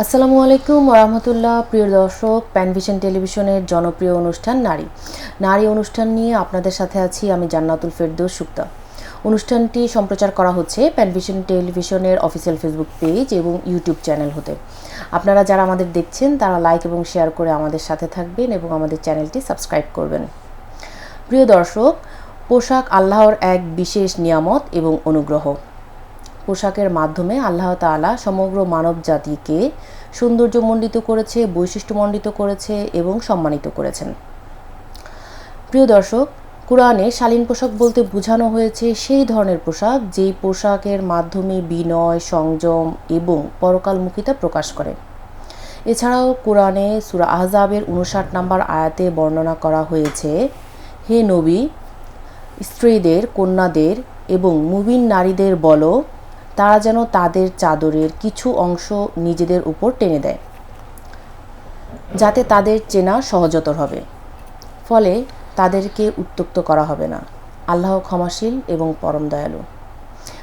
আসসালামু আলাইকুম রহমতুল্লাহ প্রিয় দর্শক প্যানভিশন টেলিভিশনের জনপ্রিয় অনুষ্ঠান নারী। নারী অনুষ্ঠান নিয়ে আপনাদের সাথে আছি আমি জান্নাতুল ফেরদৌস সুক্তা অনুষ্ঠানটি সম্প্রচার করা হচ্ছে প্যানভিশন টেলিভিশনের অফিসিয়াল ফেসবুক পেজ এবং ইউটিউব চ্যানেল হতে। আপনারা যারা আমাদের দেখছেন, তারা লাইক এবং শেয়ার করে আমাদের সাথে থাকবেন এবং আমাদের চ্যানেলটি সাবস্ক্রাইব করবেন। প্রিয় দর্শক, পোশাক আল্লাহর এক বিশেষ নিয়ামত এবং অনুগ্রহ। পোশাকের মাধ্যমে আল্লাহ তাআলা সমগ্র মানব জাতিকে সৌন্দর্যমণ্ডিত করেছে, বৈশিষ্ট্যমণ্ডিত করেছে এবং সম্মানিত করেছেন। প্রিয় দর্শক, কোরআনে শালীন পোশাক বলতে বোঝানো হয়েছে সেই ধরনের পোশাক যেই পোশাকের মাধ্যমে বিনয়, সংযম এবং পরকালমুখিতা প্রকাশ করে। এছাড়াও কোরআনে সুরা আহজাবের উনষাট নম্বর আয়াতে বর্ণনা করা হয়েছে, হে নবী, স্ত্রীদের, কন্যাদের এবং মুবিন নারীদের বলো তারা যেন তাদের চাদরের কিছু অংশ নিজেদের উপর টেনে দেয়, যাতে তাদের চেনা সহজতর হবে। ফলে তাদেরকে উত্তক্ত করা হবে না। আল্লাহ ক্ষমাশীল এবং পরম দয়ালু।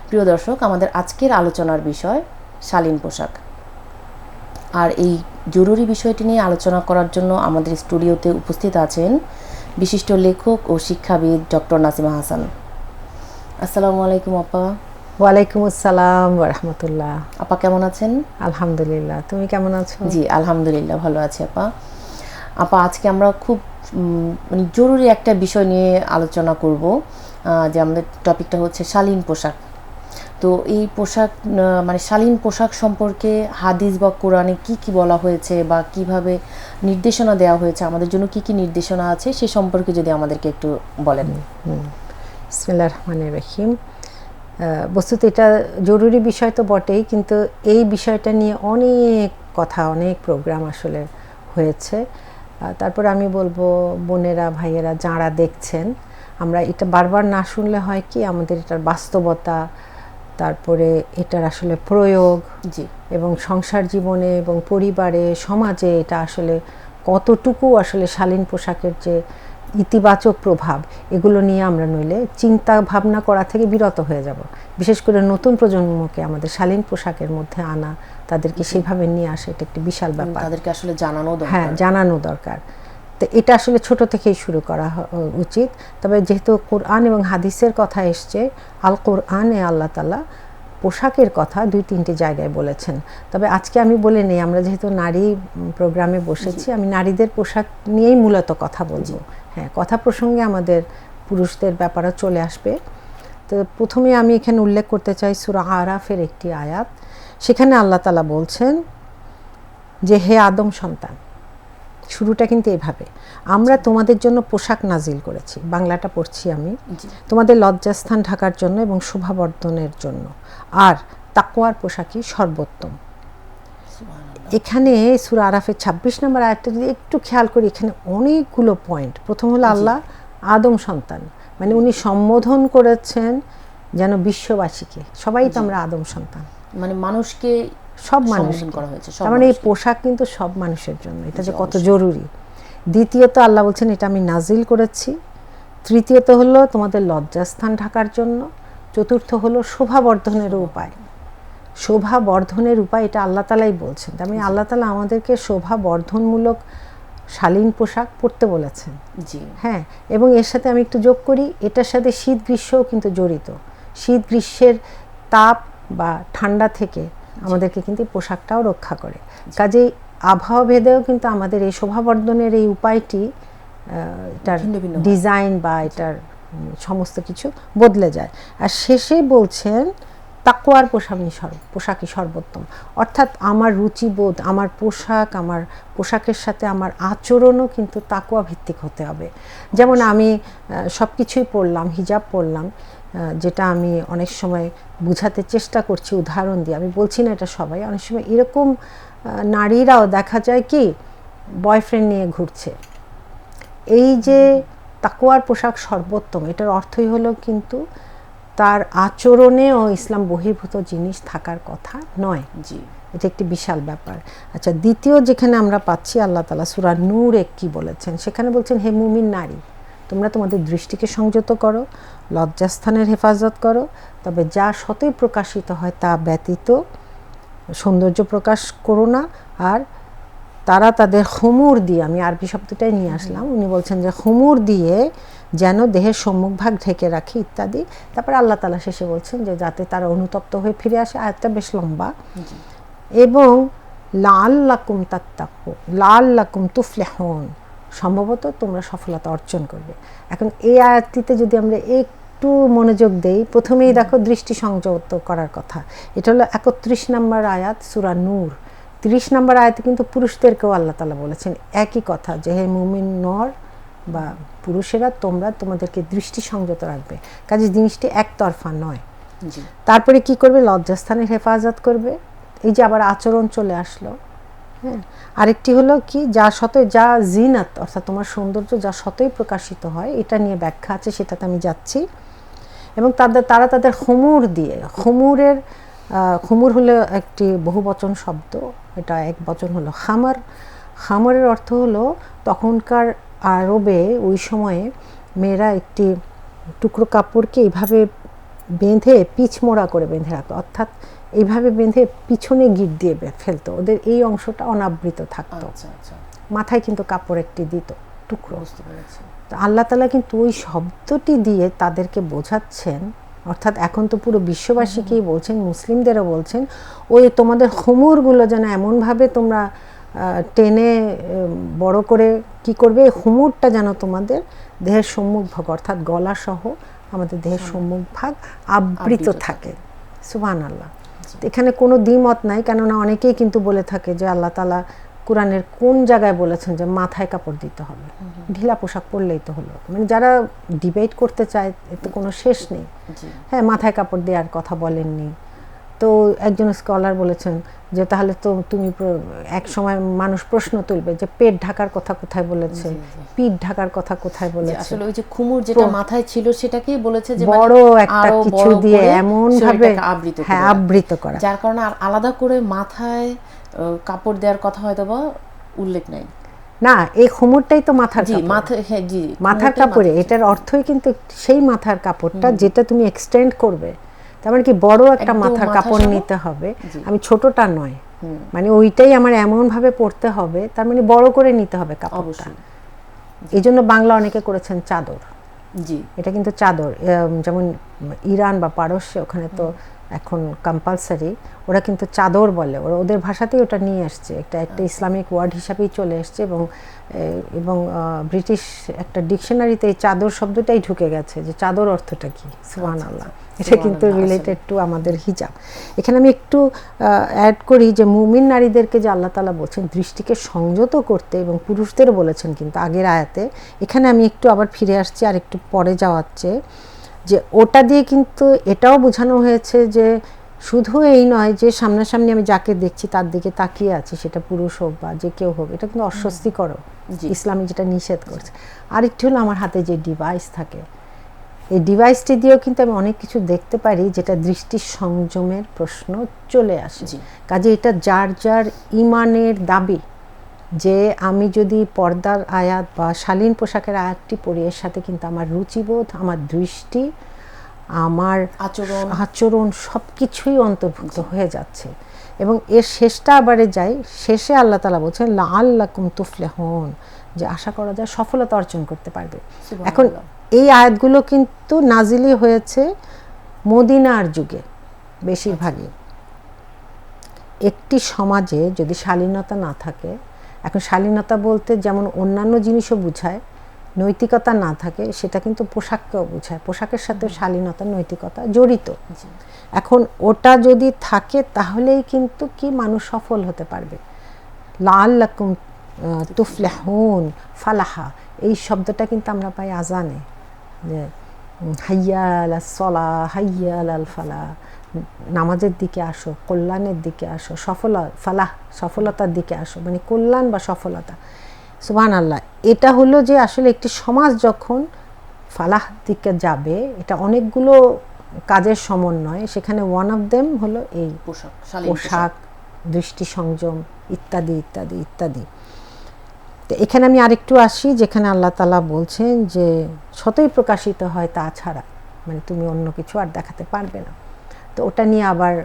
প্রিয় দর্শক, আমাদের আজকের আলোচনার বিষয় শালীন পোশাক। আর এই জরুরি বিষয়টি নিয়ে আলোচনা করার জন্য আমাদের স্টুডিওতে উপস্থিত আছেন বিশিষ্ট লেখক ও শিক্ষাবিদ ডক্টর নাসিমা হাসান। আসসালামু আলাইকুম, আপা। ওয়ালাইকুম আসসালাম রহমতুল্লাহ। আপা কেমন আছেন? আলহামদুলিল্লাহ তুমি কেমন আছো? জি আলহামদুলিল্লাহ ভালো আছি আপা। আপা আজকে আমরা খুব মানে জরুরি একটা বিষয় নিয়ে আলোচনা করব যে আমাদের টপিকটা হচ্ছে শালীন পোশাক। তো এই পোশাক মানে শালীন পোশাক সম্পর্কে হাদিস বা কোরআনে কি কি বলা হয়েছে বা কীভাবে নির্দেশনা দেওয়া হয়েছে আমাদের জন্য কি কি নির্দেশনা আছে সে সম্পর্কে যদি আমাদেরকে একটু বলেন। বিসমিল্লাহ রহমান রহিম। বস্তুত এটা জরুরি বিষয় তো বটেই কিন্তু এই বিষয়টা নিয়ে অনেক কথা অনেক প্রোগ্রাম আসলে হয়েছে। তারপর আমি বলব বোনেরা ভাইয়েরা যারা দেখছেন আমরা এটা বারবার না শুনলে হয় কি আমাদের এটার বাস্তবতা তারপরে এটার আসলে প্রয়োগ জি। এবং সংসার জীবনে এবং পরিবারে সমাজে এটা আসলে কতটুকু আসলে শালীন পোশাকের যে ইতিবাচক প্রভাব এগুলো নিয়ে আমরা নইলে চিন্তা ভাবনা করা থেকে বিরত হয়ে যাব। বিশেষ করে নতুন প্রজন্মকে আমাদের শালীন পোশাকের মধ্যে আনা তাদেরকে সেভাবে নিয়ে আসা এটা একটি বিশাল ব্যাপার। তাদেরকে আসলে জানানো দরকার। হ্যাঁ জানানো দরকার। তো এটা আসলে ছোট থেকেই শুরু করা উচিত। তবে যেহেতু কোরআন এবং হাদিসের কথা এসছে আল কোরআনে আল্লাহ তালা পোশাকের কথা দুই তিনটে জায়গায় বলেছেন। তবে আজকে আমি বলে নেই আমরা যেহেতু নারী প্রোগ্রামে বসেছি আমি নারীদের পোশাক নিয়েই মূলত কথা বলব। হ্যাঁ কথা প্রসঙ্গে আমাদের পুরুষদের ব্যাপারও চলে আসবে। তো প্রথমে আমি এখানে উল্লেখ করতে চাই সুরা আরাফের একটি আয়াত। সেখানে আল্লাহ তালা বলছেন যে হে আদম সন্তান শুরুটা কিন্তু এইভাবে আমরা তোমাদের জন্য পোশাক নাজিল করেছি। বাংলাটা পড়ছি আমি। তোমাদের লজ্জাস্থান ঢাকার জন্য এবং শোভাবর্ধনের জন্য। আর তাকোয়ার পোশাকই সর্বোত্তম। এখানে সুরা আরাফের ছাব্বিশ নম্বর আয়াতটা যদি একটু খেয়াল করি এখানে অনেকগুলো পয়েন্ট প্রথম হলো আল্লাহ আদম সন্তান। মানে উনি সম্বোধন করেছেন যেন বিশ্ববাসীকে। সবাই তো আমরা আদম সন্তান। মানে মানুষকে সব মানুষ করা হয়েছে তার মানে এই পোশাক কিন্তু সব মানুষের জন্য। এটা যে কত জরুরি। দ্বিতীয়ত আল্লাহ বলছেন এটা আমি নাজিল করেছি। তৃতীয়ত হলো তোমাদের লজ্জাস্থান ঢাকার জন্য। চতুর্থ হলো শোভাবর্ধনের উপায়। শোভা বর্ধনের উপায় এটা আল্লাহ তালাই বলছেন। মানে আল্লাহ তালা আমাদেরকে শোভা বর্ধনমূলক শালীন পোশাক পরতে বলেছেন। জি। হ্যাঁ এবং এর সাথে আমি একটু যোগ করি এটার সাথে শীত গ্রীষ্মও কিন্তু জড়িত। শীত গ্রীষ্মের তাপ বা ঠান্ডা থেকে আমাদেরকে কিন্তু পোশাকটাও রক্ষা করে। কাজেই আবহাওয়া ভেদেও কিন্তু আমাদের এই শোভাবর্ধনের এই উপায়টি এটার। ডিজাইন বা এটার সমস্ত কিছু বদলে যায়। আর শেষে বলছেন তাকুয়ার পোশাকই পোশাকই সর্বোত্তম। অর্থাৎ আমার রুচিবোধ, আমার পোশাক, আমার পোশাকের সাথে আমার আচরণও কিন্তু তাকুয়া ভিত্তিক হতে হবে। যেমন আমি সব কিছুই পড়লাম, হিজাব পড়লাম যেটা আমি অনেক সময় বুঝাতে চেষ্টা করছি, উদাহরণ দিয়ে। আমি বলছি না এটা সবাই, অনেক সময় এরকম নারীরাও দেখা যায় কি বয়ফ্রেন্ড নিয়ে ঘুরছে। এই যে তাকুয়ার পোশাক সর্বোত্তম। এটার অর্থই হলো কিন্তু তার আচরণেও ইসলাম বহির্ভূত জিনিস থাকার কথা নয়। জি। এটা একটি বিশাল ব্যাপার। আচ্ছা দ্বিতীয় যেখানে আমরা পাচ্ছি আল্লাহ তালা সুরা নূর এক কি বলেছেন? সেখানে বলছেন হে মুমিন নারী তোমরা তোমাদের দৃষ্টিকে সংযত করো লজ্জাস্থানের হেফাজত করো তবে যা সতই প্রকাশিত হয় তা ব্যতীত সৌন্দর্য প্রকাশ করো না আর তারা তাদের হুমুর দিয়ে আমি আরবি শব্দটাই নিয়ে আসলাম উনি বলছেন যে হুমুর দিয়ে যেন দেহের সম্মুখভাগ ঢেকে রাখে ইত্যাদি। তারপরে আল্লাহ তালা শেষে বলছেন যে যাতে তারা অনুতপ্ত হয়ে ফিরে আসে। আয়াতটা বেশ লম্বা। এবং লাল লাকুম তাত্তাকু লাল লাকুম তুফলেহন সম্ভবত তোমরা সফলতা অর্জন করবে। এখন এই আয়াতটিতে যদি আমরা একটু মনোযোগ দেই প্রথমেই দেখো দৃষ্টি সংযত করার কথা। এটা হলো একত্রিশ নম্বর আয়াত সুরা নূর। তিরিশ নম্বর আয়তে কিন্তু পুরুষদেরকেও আল্লাহ তালা বলেছেন একই কথা যে হে মুমিন নর বা পুরুষেরা তোমরা তোমাদেরকে দৃষ্টি সংযত রাখবে। কাজে জিনিসটি একতরফা নয়। তারপরে কি করবে? লজ্জাস্থানের হেফাজত করবে। এই যে আবার আচরণ চলে আসলো হ্যাঁ? আরেকটি হলো কি? যা শতই যা জিনাত অর্থাৎ তোমার সৌন্দর্য যা সতই প্রকাশিত হয় এটা নিয়ে ব্যাখ্যা আছে সেটাতে আমি যাচ্ছি। এবং তাদের তারা তাদের খুমুর দিয়ে খুমুরের আহ, খুমুর হলো একটি বহুবচন শব্দ। এটা এক বচন হলো খামার। খামারের অর্থ হলো তখনকার আরবে ওই সময়ে মেয়েরা একটি টুকরো কাপড়কে এইভাবে বেঁধে পিছমোড়া করে বেঁধে রাখতো। অর্থাৎ এইভাবে বেঁধে পিছনে গিট দিয়ে ফেলতো। ওদের এই অংশটা অনাবৃত থাকতো। আচ্ছা আচ্ছা। মাথায় কিন্তু কাপড় একটি দিত টুকরো। আল্লাহ তালা কিন্তু ওই শব্দটি দিয়ে তাদেরকে বোঝাচ্ছেন অর্থাৎ এখন তো পুরো বিশ্ববাসীকেই বলছেন মুসলিমদেরও বলছেন ওই তোমাদের হুমুরগুলো যেন এমনভাবে তোমরা টেনে বড় করে কি করবে? হুমুরটা যেন তোমাদের দেহের সম্মুখ ভাগ অর্থাৎ গলাসহ আমাদের দেহের সম্মুখ ভাগ আবৃত থাকে। সুবহান আল্লাহ এখানে কোনো দ্বিমত নাই কেননা অনেকেই কিন্তু বলে থাকে যে আল্লাহ তালা কোরআনের কোন জায়গায় বলেছেন যে মাথায় কাপড় দিতে হবে? ঢিলা পোশাক পরলেই তো হলো। মানে যারা ডিবেট করতে চায় এতে কোনো শেষ নেই। হ্যাঁ মাথায় কাপড় দেওয়ার কথা বলেননি। তো একজন স্কলার বলেছেন যে তাহলে তো তুমি এক সময় মানুষ প্রশ্ন তুলবে যে পেট ঢাকার কথা কোথায় বলেছে। পিঠ ঢাকার কথা কোথায় বলেছে। আসলে ওই যে খুমুর যেটা মাথায় ছিল সেটাকেই বলেছে যে মানে বড় একটা কিছু দিয়ে এমন ভাবে আবৃত করে। হ্যাঁ আবৃত করা। যার কারণে আর আলাদা করে মাথায় কাপড় দেওয়ার কথা হয়তো বা উল্লেখ নাই। না এই খুমুরটাই তো মাথার হ্যাঁ জি মাথার কাপড়ে এটার অর্থই কিন্তু সেই মাথার কাপড়টা যেটা তুমি এক্সটেন্ড করবে। তার মানে কি বড় একটা মাথার কাপড় নিতে হবে। আমি ছোটটা নয়। মানে ওইটাই আমার এমন ভাবে পড়তে হবে তার মানে বড় করে নিতে হবে কাপড়টা। এই জন্য বাংলা অনেকে করেছেন চাদর। জি। এটা কিন্তু চাদর যেমন ইরান বা পারস্য ওখানে তো এখন কম্পালসারি ওরা কিন্তু চাদর বলে ওরা ওদের ভাষাতেই ওটা নিয়ে আসছে। একটা একটা ইসলামিক ওয়ার্ড হিসাবেই চলে এসছে এবং এবং ব্রিটিশ একটা ডিকশনারিতে এই চাদর শব্দটাই ঢুকে গেছে যে চাদর অর্থটা কি? সুবহান আল্লাহ এটা কিন্তু রিলেটেড টু আমাদের হিজাব। এখানে আমি একটু অ্যাড করি যে মুমিন নারীদেরকে যে আল্লাহ তালা বলছেন দৃষ্টিকে সংযত করতে এবং পুরুষদেরও বলেছেন কিন্তু আগের আয়াতে এখানে আমি একটু আবার ফিরে আসছি আর একটু পরে যাওয়াচ্ছে যে ওটা দিয়ে কিন্তু এটাও বোঝানো হয়েছে যে শুধু এই নয় যে সামনাসামনি আমি যাকে দেখছি তার দিকে তাকিয়ে আছি সেটা পুরুষ হোক বা যে কেউ হোক এটা কিন্তু অস্বস্তিকর। ইসলামে যেটা নিষেধ করছে। আরেকটি হলো আমার হাতে যে ডিভাইস থাকে। এই ডিভাইসটি দিয়েও কিন্তু আমি অনেক কিছু দেখতে পারি যেটা দৃষ্টি সংযমের প্রশ্ন চলে আসে। কাজে এটা যার যার ইমানের দাবি যে আমি যদি পর্দার আয়াত বা শালীন পোশাকের আয়াতটি পড়ি এর সাথে কিন্তু আমার রুচিবোধ আমার দৃষ্টি আমার আচরণ। আচরণ সব কিছুই অন্তর্ভুক্ত হয়ে যাচ্ছে। এবং এর শেষটা আবারে যাই শেষে আল্লাহ তালা বলছেন লা আল্লাহ তুফলে হন যে আশা করা যায় সফলতা অর্জন করতে পারবে। এখন এই আয়াতগুলো কিন্তু নাজিলি হয়েছে মদিনার যুগে বেশিরভাগই। একটি সমাজে যদি শালীনতা না থাকে এখন শালীনতা বলতে যেমন অন্যান্য জিনিসও বুঝায় নৈতিকতা না থাকে সেটা কিন্তু পোশাককেও বোঝায়। পোশাকের সাথে শালীনতা নৈতিকতা জড়িত। এখন ওটা যদি থাকে তাহলেই কিন্তু কি মানুষ সফল হতে পারবে? লাল লাকুম তুফলাহুন ফালাহা এই শব্দটা কিন্তু আমরা পাই আজানে। যে উম, হাইয়া আলা সলা হাইয়া আল ফালা নামাজের দিকে আসো কল্যাণের দিকে আসো সফলা ফালাহ সফলতার দিকে আসো মানে কল্যাণ বা সফলতা। সুবহান আল্লাহ এটা হলো যে আসলে একটি সমাজ যখন ফালাহ দিকে যাবে এটা অনেকগুলো কাজের সমন্বয় সেখানে ওয়ান অফ দেম হলো এই পোশাক পোশাক। পোশাক দৃষ্টি সংযম ইত্যাদি ইত্যাদি ইত্যাদি। তো এখানে আমি আরেকটু আসি যেখানে আল্লাহ তালা বলছেন যে শতই প্রকাশিত হয় তা ছাড়া মানে তুমি অন্য কিছু আর দেখাতে পারবে না। তো ওটা নিয়ে আবার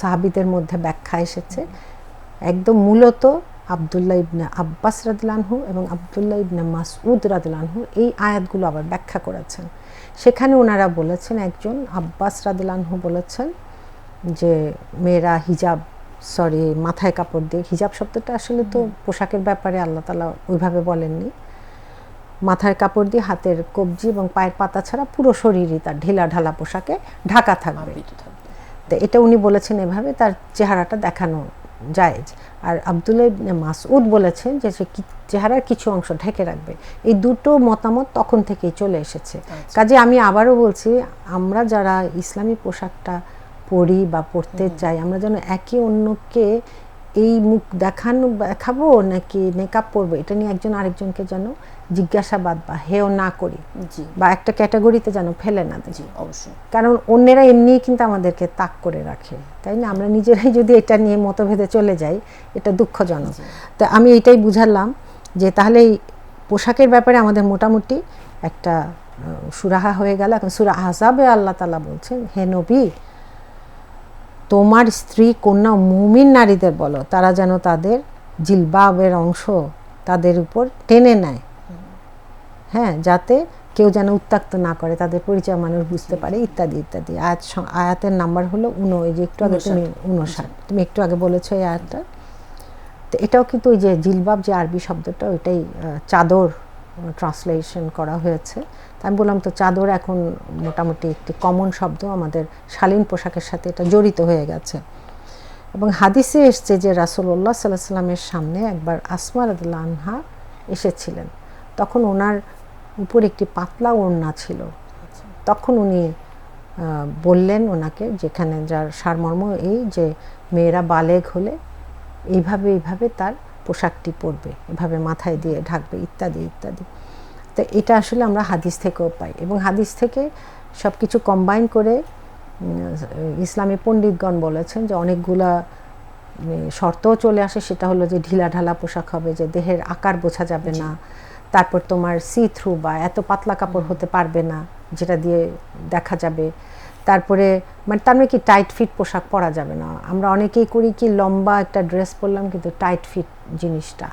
সাহাবিদের মধ্যে ব্যাখ্যা এসেছে। একদম মূলত আবদুল্লাহ ইবনে আব্বাস রাদিলানহু এবং আবদুল্লাহ ইবনে মাসউদ রাদিলানহু এই আয়াতগুলো আবার ব্যাখ্যা করেছেন। সেখানে ওনারা বলেছেন একজন আব্বাস রাদিলানহু বলেছেন যে মেয়েরা হিজাব সরি মাথায় কাপড় দিয়ে হিজাব শব্দটা আসলে তো পোশাকের ব্যাপারে আল্লাহ তালা ওইভাবে বলেননি। মাথায় কাপড় দিয়ে হাতের কবজি এবং পায়ের পাতা ছাড়া পুরো শরীরই তার ঢিলা ঢালা পোশাকে ঢাকা থাকবে। এটা উনি বলেছেন এভাবে তার চেহারাটা দেখানো জায়েজ আর আবদুল্লাহ ইবনে মাসউদ বলেছেন যে সে চেহারার কিছু অংশ ঢেকে রাখবে। এই দুটো মতামত তখন থেকেই চলে এসেছে। কাজে আমি আবারও বলছি আমরা যারা ইসলামী পোশাকটা পরি বা পরতে চাই আমরা যেন একে অন্যকে এই মুখ দেখানো দেখাবো নাকি মেকআপ পরবো এটা নিয়ে একজন আরেকজনকে যেন জিজ্ঞাসাবাদ বা হেও না করি জি। বা একটা ক্যাটাগরিতে যেন ফেলে না দিই। জি অবশ্যই। কারণ অন্যেরা এমনিই কিন্তু আমাদেরকে তাক করে রাখে তাই না? আমরা নিজেরাই যদি এটা নিয়ে মতভেদে চলে যাই এটা দুঃখজনক। তো আমি এটাই বুঝালাম যে তাহলে এই পোশাকের ব্যাপারে আমাদের মোটামুটি একটা সুরাহা হয়ে গেল। এখন সুরা আহজাবে আল্লাহ তালা বলছেন হে নবী তোমার স্ত্রী কন্যা মুমিন নারীদের বলো তারা যেন তাদের জিলবাবের অংশ তাদের উপর টেনে নেয়। হ্যাঁ যাতে কেউ যেন উত্তাক্ত না করে তাদের পরিচয় মানুষ বুঝতে পারে ইত্যাদি ইত্যাদি। আয়াত আয়াতের নাম্বার হলো উনো এই যে একটু আগে তুমি উনষাট। তুমি একটু আগে বলেছ এই আয়াতটা। তো এটাও কিন্তু ওই যে জিলবাব যে আরবি শব্দটা ওইটাই চাদর ট্রান্সলেশন করা হয়েছে। তা আমি বললাম তো চাদর এখন মোটামুটি একটি কমন শব্দ আমাদের শালীন পোশাকের সাথে এটা জড়িত হয়ে গেছে। এবং হাদিসে এসছে যে রাসূলুল্লাহ সাল্লাহ সাল্লামের সামনে একবার আসমা রাদিল্লা আনহা এসেছিলেন। তখন ওনার উপর একটি পাতলা ওড়না ছিল। তখন উনি বললেন ওনাকে যেখানে যার সারমর্ম এই যে মেয়েরা বালেগ হলে এইভাবে এইভাবে তার পোশাকটি পরবে এভাবে মাথায় দিয়ে ঢাকবে ইত্যাদি ইত্যাদি। তো এটা আসলে আমরা হাদিস থেকেও পাই এবং হাদিস থেকে সব কিছু কম্বাইন করে ইসলামী পণ্ডিতগণ বলেছেন যে অনেকগুলা শর্তও চলে আসে। সেটা হলো যে ঢিলা ঢালা পোশাক হবে যে দেহের আকার বোঝা যাবে না। তারপর তোমার সি থ্রু বা এত পাতলা কাপড় হতে পারবে না যেটা দিয়ে দেখা যাবে। তারপরে মানে তার মানে কি টাইট ফিট পোশাক পরা যাবে না। আমরা অনেকেই করি কি লম্বা একটা ড্রেস পরলাম কিন্তু টাইট ফিট জিনিসটা।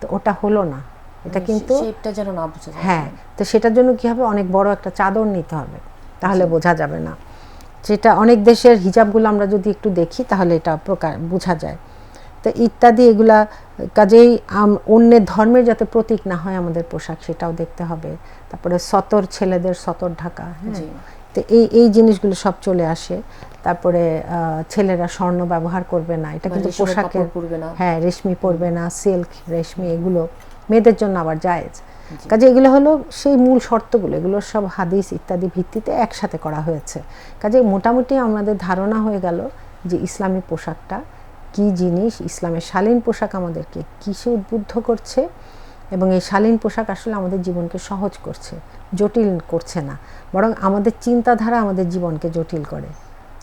তো ওটা হলো না। এটা কিন্তু শেপটা যেন না বোঝা হ্যাঁ তো সেটার জন্য কি হবে? অনেক বড় একটা চাদর নিতে হবে। তাহলে বোঝা যাবে না। যেটা অনেক দেশের হিজাবগুলো আমরা যদি একটু দেখি তাহলে এটা প্রকার বোঝা যায়। তো ইত্যাদি এগুলা কাজেই অন্যের ধর্মের যাতে প্রতীক না হয় আমাদের পোশাক সেটাও দেখতে হবে। তারপরে সতর ছেলেদের সতর ঢাকা হ্যাঁ? তো এই এই জিনিসগুলো সব চলে আসে। তারপরে ছেলেরা স্বর্ণ ব্যবহার করবে না এটা কিন্তু রেশমের পোশাকের কাপড় পরবে না। হ্যাঁ রেশমি পরবে না সিল্ক রেশমি এগুলো মেয়েদের জন্য আবার জায়েজ। কাজে এগুলো হলো সেই মূল শর্তগুলো এগুলো সব হাদিস ইত্যাদি ভিত্তিতে একসাথে করা হয়েছে। কাজে মোটামুটি আমাদের ধারণা হয়ে গেল যে ইসলামী পোশাকটা কি জিনিস? ইসলামের শালীন পোশাক আমাদেরকে কিসে উদ্বুদ্ধ করছে? এবং এই শালীন পোশাক আসলে আমাদের জীবনকে সহজ করছে জটিল করছে না বরং আমাদের চিন্তাধারা আমাদের জীবনকে জটিল করে।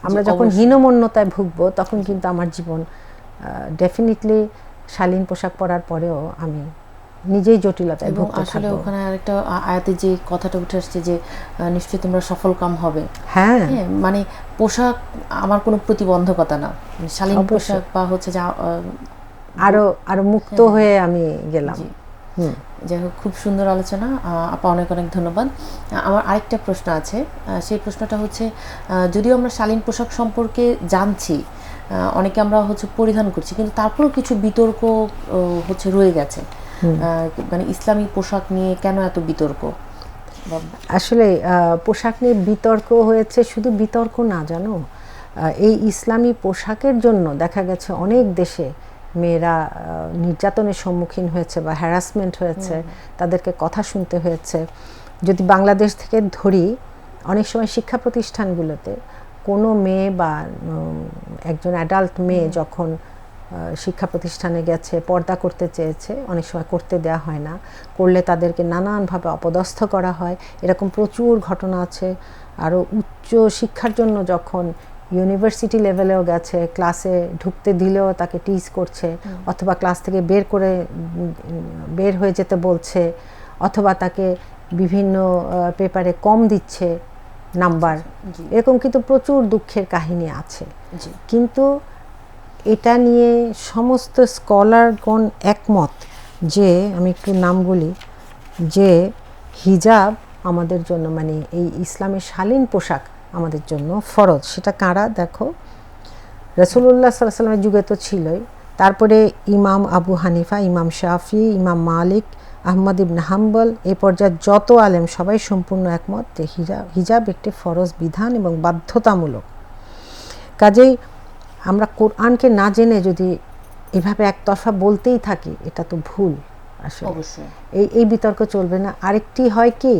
আমরা যখন হীনমন্যতায় ভুগব তখন কিন্তু আমার জীবন ডেফিনেটলি শালীন পোশাক পরার পরেও আমি নিজেই জটিলতা এবং আসলে ওখানে আরেকটা আয়াতে যে কথাটা উঠে আসছে যে নিশ্চয়ই তোমরা সফল কাম হবে। হ্যাঁ। হ্যাঁ মানে পোশাক আমার কোনো প্রতিবন্ধকতা না। মানে শালীন পোশাক বা হচ্ছে যা আরও আরও মুক্ত হয়ে আমি গেলাম। যাই হোক খুব সুন্দর আলোচনা। আপা অনেক অনেক ধন্যবাদ। আমার আরেকটা প্রশ্ন আছে। সেই প্রশ্নটা হচ্ছে যদিও আমরা শালীন পোশাক সম্পর্কে জানছি অনেকে আমরা হচ্ছে পরিধান করছি কিন্তু তারপরেও কিছু বিতর্ক হচ্ছে রয়ে গেছে। মানে ইসলামী পোশাক নিয়ে কেন এত বিতর্ক? আসলে পোশাক নিয়ে বিতর্ক হয়েছে শুধু বিতর্ক না জানো? এই ইসলামী পোশাকের জন্য দেখা গেছে অনেক দেশে মেয়েরা নির্যাতনের সম্মুখীন হয়েছে বা হ্যারাসমেন্ট হয়েছে তাদেরকে কথা শুনতে হয়েছে। যদি বাংলাদেশ থেকে ধরি অনেক সময় শিক্ষা প্রতিষ্ঠানগুলোতে কোনো মেয়ে বা একজন অ্যাডাল্ট মেয়ে যখন শিক্ষা প্রতিষ্ঠানে গেছে পর্দা করতে চেয়েছে অনেক সময় করতে দেয়া হয় না। করলে তাদেরকে নানানভাবে অপদস্থ করা হয়। এরকম প্রচুর ঘটনা আছে। আরও উচ্চ শিক্ষার জন্য যখন ইউনিভার্সিটি লেভেলেও গেছে ক্লাসে ঢুকতে দিলেও তাকে টিজ করছে অথবা ক্লাস থেকে বের করে বের হয়ে যেতে বলছে অথবা তাকে বিভিন্ন পেপারে কম দিচ্ছে নাম্বার এরকম কিন্তু প্রচুর দুঃখের কাহিনী আছে। কিন্তু এটা নিয়ে সমস্ত স্কলারগণ একমত যে, আমি একটু নাম বলি, যে হিজাব আমাদের জন্য মানে এই ইসলামের শালীন পোশাক আমাদের জন্য ফরজ। সেটা কারা? দেখো রসুল্লাহ সাল্লাহ সাল্লামের যুগে তো ছিলই। তারপরে ইমাম আবু হানিফা, ইমাম শাফি, ইমাম মালিক, আহমদ ইবন হাম্বল এই পর্যায়ে যত আলেম সবাই সম্পূর্ণ একমত যে হিজাব হিজাব একটি ফরজ বিধান এবং বাধ্যতামূলক। কাজেই আমরা কোরআনকে না জেনে যদি এভাবে একতরফা বলতেই থাকি এটা তো ভুল আসলে। এই এই বিতর্ক চলবে না। আরেকটি হয় কি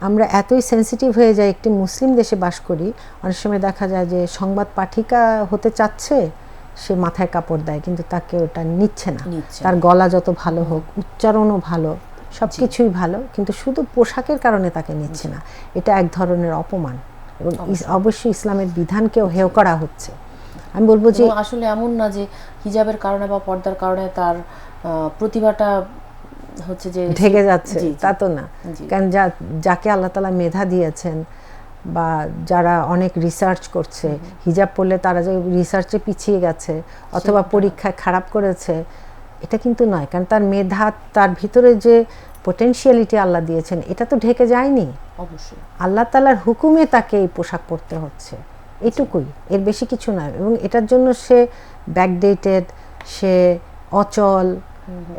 আমরা এতই সেনসিটিভ হয়ে যাই একটি মুসলিম দেশে বাস করি অনেক সময় দেখা যায় যে সংবাদ পাঠিকা হতে চাচ্ছে সে মাথায় কাপড় দেয় কিন্তু তাকে ওটা নিচ্ছে না। তার গলা যত ভালো হোক উচ্চারণও ভালো সব কিছুই ভালো কিন্তু শুধু পোশাকের কারণে তাকে নিচ্ছে না। এটা এক ধরনের অপমান। এবং অবশ্যই ইসলামের বিধানকেও হেয় করা হচ্ছে। আমি বলব যে আসলে এমন না যে হিজাবের কারণে বা পর্দার কারণে তার প্রতিভাটা হচ্ছে যে ঢেকে যাচ্ছে। তা তো না। কারণ যা যাকে আল্লাহ তালা মেধা দিয়েছেন বা যারা অনেক রিসার্চ করছে হিজাব পড়লে তারা যে রিসার্চে পিছিয়ে গেছে অথবা পরীক্ষায় খারাপ করেছে এটা কিন্তু নয়। কারণ তার মেধা তার ভিতরে যে পোটেনশিয়ালিটি আল্লাহ দিয়েছেন এটা তো ঢেকে যায়নি। অবশ্যই। আল্লাহ তালার হুকুমে তাকে এই পোশাক পরতে হচ্ছে। এটুকুই এর বেশি কিছু নয়। এবং এটার জন্য সে ব্যাকডেটেড সে অচল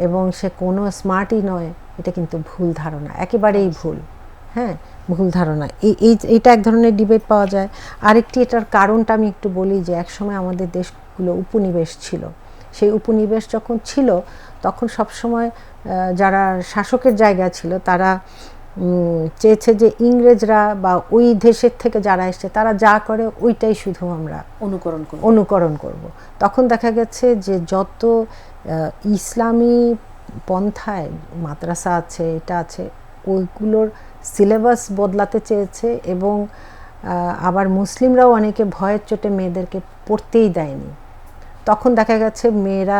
এবং সে কোনো স্মার্টই নয় এটা কিন্তু ভুল ধারণা একেবারেই ভুল। হ্যাঁ ভুল ধারণা। এই এই এটা এক ধরনের ডিবেট পাওয়া যায়। আরেকটি এটার কারণটা আমি একটু বলি যে একসময় আমাদের দেশগুলো উপনিবেশ ছিল। সেই উপনিবেশ যখন ছিল তখন সবসময় যারা শাসকের জায়গা ছিল তারা চেয়েছে যে ইংরেজরা বা ওই দেশের থেকে যারা এসছে তারা যা করে ওইটাই শুধু আমরা অনুকরণ করব অনুকরণ করব। তখন দেখা গেছে যে যত ইসলামী পন্থায় মাদ্রাসা আছে এটা আছে ওইগুলোর সিলেবাস বদলাতে চেয়েছে এবং আবার মুসলিমরাও অনেকে ভয়ের চোটে মেয়েদেরকে পড়তেই দেয়নি তখন দেখা গেছে মেয়েরা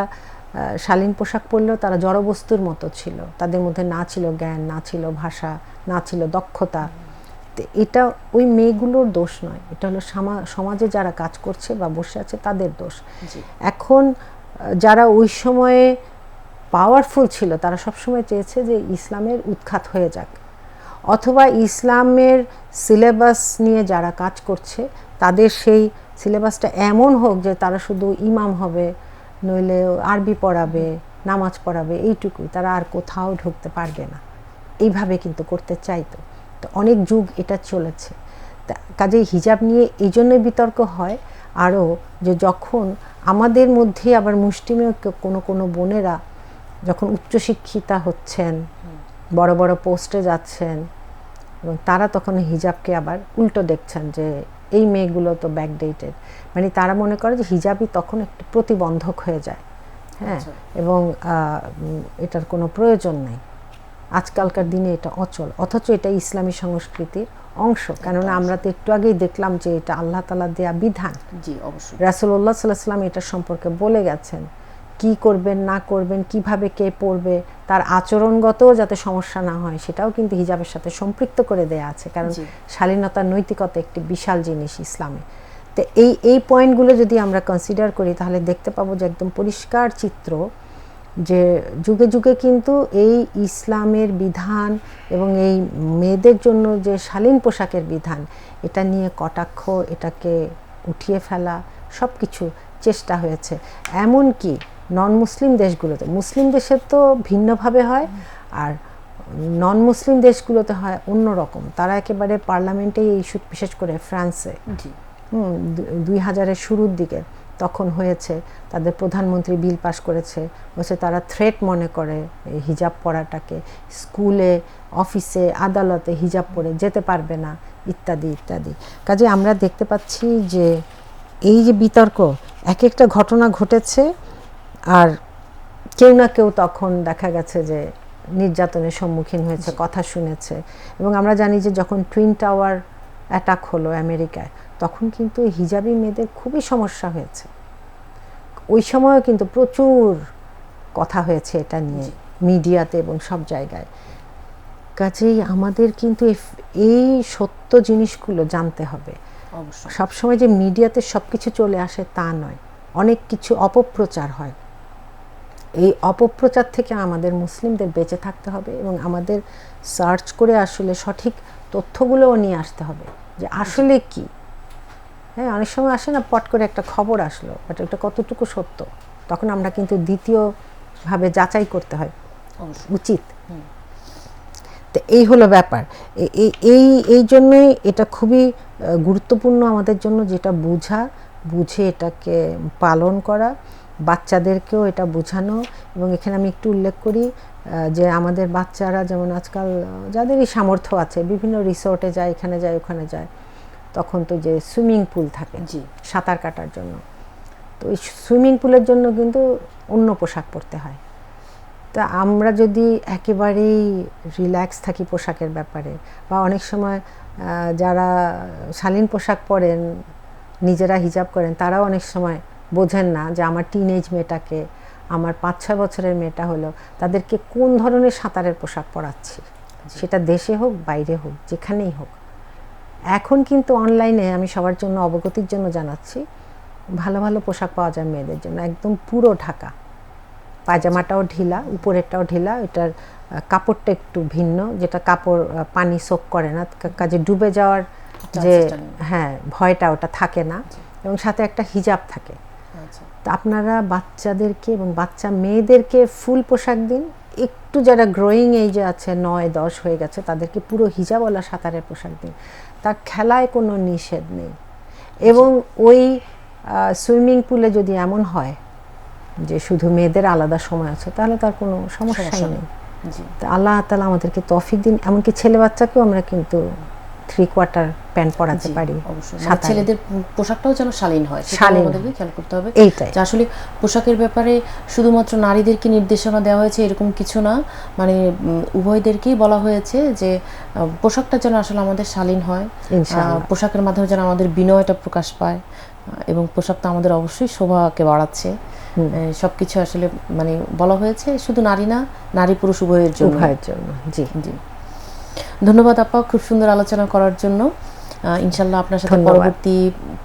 শালীন পোশাক পরলেও তারা জড়বস্তুর মতো ছিল। তাদের মধ্যে না ছিল জ্ঞান না ছিল ভাষা না ছিল দক্ষতা। এটা ওই মেয়েগুলোর দোষ নয়। এটা হলো সামা- সমাজে যারা কাজ করছে বা বসে আছে তাদের দোষ। এখন যারা ওই সময়ে পাওয়ারফুল ছিল তারা সবসময় চেয়েছে যে ইসলামের উৎখাত হয়ে যাক। অথবা ইসলামের সিলেবাস নিয়ে যারা কাজ করছে তাদের সেই সিলেবাসটা এমন হোক যে তারা শুধু ইমাম হবে নইলে আরবি পড়াবে নামাজ পড়াবে এইটুকুই। তারা আর কোথাও ঢুকতে পারবে না। এইভাবে কিন্তু করতে চাইতো তো। অনেক যুগ এটা চলেছে। কাজেই হিজাব নিয়ে এই জন্যই বিতর্ক হয়। আরও যে যখন আমাদের মধ্যে আবার মুষ্টিমেয় কোনো কোনো বোনেরা যখন উচ্চশিক্ষিতা হচ্ছেন বড় বড় পোস্টে যাচ্ছেন এবং তারা তখন হিজাবকে আবার উল্টো দেখছেন যে এই মেয়েগুলো তো ব্যাকডেটেড মানে তারা মনে করে যে হিজাবই তখন একটু প্রতিবন্ধক হয়ে যায়। হ্যাঁ? আচ্ছা। এবং এটার কোনো প্রয়োজন নেই। আজকালকার দিনে এটা অচল। অথচ এটা ইসলামী সংস্কৃতির অংশ। কেননা আমরা তো একটু আগেই দেখলাম যে এটা আল্লাহ তালা দেয়া বিধান। জি অবশ্যই। রাসুল্লাহ সাল্লাহ সাল্লাম এটা সম্পর্কে বলে গেছেন। কি করবেন না করবেন কীভাবে কে পড়বে তার আচরণগতও যাতে সমস্যা না হয় সেটাও কিন্তু হিজাবের সাথে সম্পৃক্ত করে দেয়া আছে। কারণ শালীনতার নৈতিকতা একটি বিশাল জিনিস ইসলামে। তো এই এই পয়েন্টগুলো যদি আমরা কনসিডার করি তাহলে দেখতে পাবো যে একদম পরিষ্কার চিত্র যে যুগে যুগে কিন্তু এই ইসলামের বিধান এবং এই মেয়েদের জন্য যে শালীন পোশাকের বিধান এটা নিয়ে কটাক্ষ এটাকে উঠিয়ে ফেলা সব কিছু চেষ্টা হয়েছে। এমন কি নন মুসলিম দেশগুলোতে মুসলিম দেশে তো ভিন্নভাবে হয় আর নন মুসলিম দেশগুলোতে হয় অন্যরকম। তারা একেবারে পার্লামেন্টে এই ইস্যু বিশেষ করে ফ্রান্সে। হুম, দুই হাজারের শুরুর দিকে তখন হয়েছে তাদের প্রধানমন্ত্রী বিল পাশ করেছে বলছে তারা থ্রেট মনে করে হিজাব পরাটাকে স্কুলে অফিসে আদালতে হিজাব পরে যেতে পারবে না ইত্যাদি ইত্যাদি। কাজে আমরা দেখতে পাচ্ছি যে এই যে বিতর্ক এক একটা ঘটনা ঘটেছে আর কেউ না কেউ তখন দেখা গেছে যে নির্যাতনের সম্মুখীন হয়েছে কথা শুনেছে। এবং আমরা জানি যে যখন টুইন টাওয়ার অ্যাটাক হলো আমেরিকায় তখন কিন্তু হিজাবি মেয়েদের খুবই সমস্যা হয়েছে। ওই সময়ও কিন্তু প্রচুর কথা হয়েছে এটা নিয়ে মিডিয়াতে এবং সব জায়গায়। কাজেই আমাদের কিন্তু এই সত্য জিনিসগুলো জানতে হবে। সবসময় যে মিডিয়াতে সব কিছু চলে আসে তা নয়। অনেক কিছু অপপ্রচার হয়। এই অপপ্রচার থেকে আমাদের মুসলিমদের বেঁচে থাকতে হবে এবং আমাদের সার্চ করে আসলে সঠিক তথ্যগুলোও নিয়ে আসতে হবে যে আসলে কি। হ্যাঁ অনেক সময় আসে না পট করে একটা খবর আসলো বাট এটা কতটুকু সত্য? তখন আমরা কিন্তু দ্বিতীয়ভাবে যাচাই করতে হয় উচিত। তো এই হলো ব্যাপার। এই এই জন্যই এটা খুবই গুরুত্বপূর্ণ আমাদের জন্য যেটা বোঝা বুঝে এটাকে পালন করা। বাচ্চাদেরকেও এটা বোঝানো এবং এখানে আমি একটু উল্লেখ করি যে আমাদের বাচ্চারা যেমন আজকাল যাদেরই সামর্থ্য আছে বিভিন্ন রিসোর্টে যায় এখানে যায় ওখানে যায় তখন তো যে সুইমিং পুল থাকে জি। সাঁতার কাটার জন্য। তো ওই সুইমিং পুলের জন্য কিন্তু অন্য পোশাক পরতে হয়। তা আমরা যদি একেবারেই রিল্যাক্স থাকি পোশাকের ব্যাপারে বা অনেক সময় যারা শালীন পোশাক পরেন নিজেরা হিজাব করেন তারাও অনেক সময় বোঝেন না যে আমার টিনেজ মেয়েটাকে আমার পাঁচ ছয় বছরের মেয়েটা হলো তাদেরকে কোন ধরনের সাঁতারের পোশাক পরাচ্ছি? সেটা দেশে হোক বাইরে হোক যেখানেই হোক। এখন কিন্তু অনলাইনে আমি সবার জন্য অবগতির জন্য জানাচ্ছি ভালো ভালো পোশাক পাওয়া যায় মেয়েদের জন্য। একদম পুরো ঢাকা। পায়জামাটাও ঢিলা উপরেরটাও ঢিলা এটার কাপড়টা একটু ভিন্ন যেটা কাপড় পানি সোক করে না কাজে ডুবে যাওয়ার যে। হ্যাঁ ভয়টা ওটা থাকে না এবং সাথে একটা হিজাব থাকে। আপনারা বাচ্চাদেরকে এবং বাচ্চা মেয়েদেরকে ফুল পোশাক দিন। একটু যারা গ্রোয়িং এইজে আছে নয় দশ হয়ে গেছে তাদেরকে পুরো হিজাবওয়ালা সাঁতারের পোশাক দিন। তার খেলায় কোনো নিষেধ নেই। এবং ওই সুইমিং পুলে যদি এমন হয় যে শুধু মেয়েদের আলাদা সময় আছে তাহলে তার কোনো সমস্যাই সমস্যা নেই। আল্লাহ তালা আমাদেরকে তফিক দিন। এমনকি ছেলে বাচ্চাকেও আমরা কিন্তু থ্রি কোয়ার্টার প্যান্ট পরাতে পারি মানে ছেলেদের পোশাকটাও যেন শালীন হয় শালীন। আমাদেরকে খেয়াল করতে হবে। এইটাই। যে আসলে পোশাকের ব্যাপারে শুধুমাত্র নারীদেরকে নির্দেশনা দেওয়া হয়েছে এরকম কিছু না মানে উভয়দেরকেই বলা হয়েছে যে পোশাকটা যেন আসলে আমাদের শালীন হয় পোশাকের মাধ্যমে যেন আমাদের বিনয়টা প্রকাশ পায় এবং পোশাক তো আমাদের অবশ্যই শোভাকে বাড়াচ্ছে। সব কিছু আসলে মানে বলা হয়েছে শুধু নারী না নারী পুরুষ উভয়ের জন্য। উভয়ের জন্য জি। জি। ধন্যবাদ আপা খুব সুন্দর আলোচনা করার জন্য। ইনশাল্লাহ আপনার সাথে পরবর্তী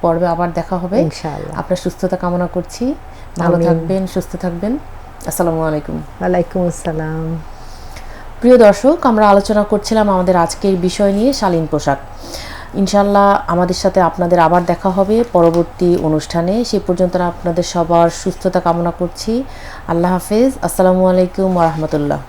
পর্বে আবার দেখা হবে। ইনশাআল্লাহ। আপনার সুস্থতা কামনা করছি। ভালো থাকবেন সুস্থ থাকবেন। আসসালামু আলাইকুম। ওয়ালাইকুম আসসালাম। প্রিয় দর্শক আমরা আলোচনা করছিলাম আমাদের আজকের বিষয় নিয়ে শালীন পোশাক। ইনশাল্লাহ আমাদের সাথে আপনাদের আবার দেখা হবে পরবর্তী অনুষ্ঠানে। সেই পর্যন্ত আপনাদের সবার সুস্থতা কামনা করছি। আল্লাহ হাফেজ। আসসালামু আলাইকুম রহমতুল্লাহ।